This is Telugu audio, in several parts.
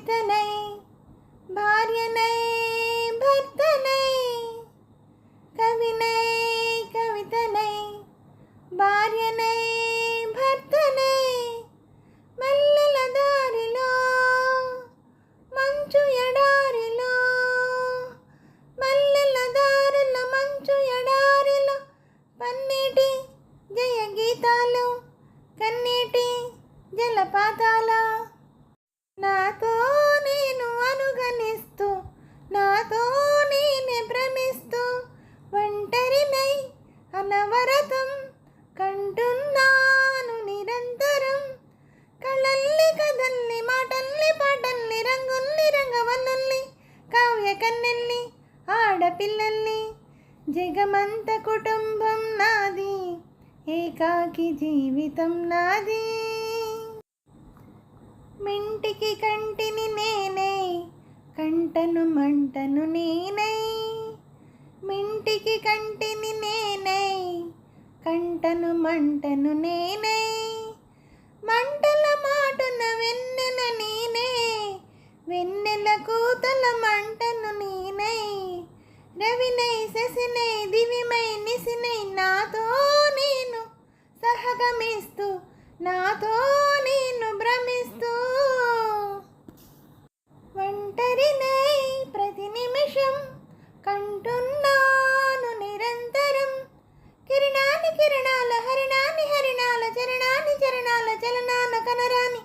కవితనై భార్యనై భర్తనై కవినై కవితనై భార్యనై భర్తనై మల్లెల దారిలో మంచు ఎడారిలో మల్లెల దారిలో మంచు ఎడారిలో పన్నీటి జయ గీతాలు కన్నీటి జలపాతాల నాతో నేను అనుగనిస్తూ నాతో నేనే భ్రమిస్తూ ఒంటరినై అనవరతం కంటున్నాను నిరంతరం. కళల్లి కదల్లి మాటల్లి పాటల్లి రంగుల్ని రంగవల్లుల్ని కావ్య కన్నెల్ని ఆడపిల్లల్ని జగమంత కుటుంబం నాది ఏకాకి జీవితం నాది. మింటికి కంటిని నేనే కంటను మంటను నేనై. మింటికి కంటిని నేనై కంటను మంటను నేనై. మంటల మాటున వెన్నెల నేనే వెన్నెల కూతల మంటను నేనై. రవినై శశినై దివిమై నిసినై నాతో నేను సహగమిస్తూ నాతో నేను భ్రమిస్తూ ఒంటరినై ప్రతి నిమిషం కంటున్నాను నిరంతరం. కిరణాని కిరణాల హరిణాని హరిణాల చరణాని చరణాల చలనాన కనరాని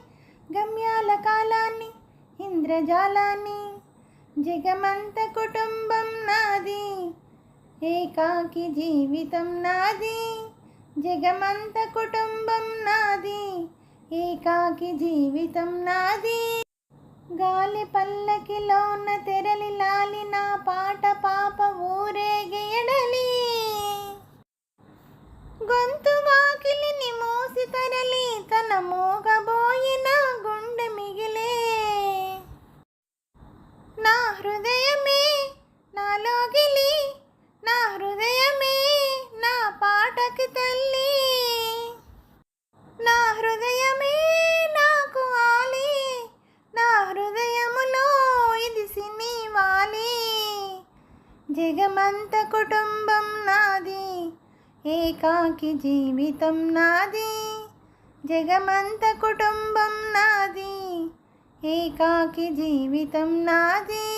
గమ్యాల కాలాన్ని ఇంద్రజాలాన్ని. జగమంత కుటుంబం నాది ఏకాకి జీవితం నాది. జగమంత కుటుంబం నాది ఏకాకి జీవితం నాది. గాలి పల్లకిలోన తెరలి లాలి నా పాట పాప ఊరేగెయడలి గొంతు వాకిలిని మూసి తరలి తన మోగ జగమంత కుటుంబం నాది ఏకాకి జీవితం నాది. జగమంత కుటుంబం నాది ఏకాకి జీవితం నాది.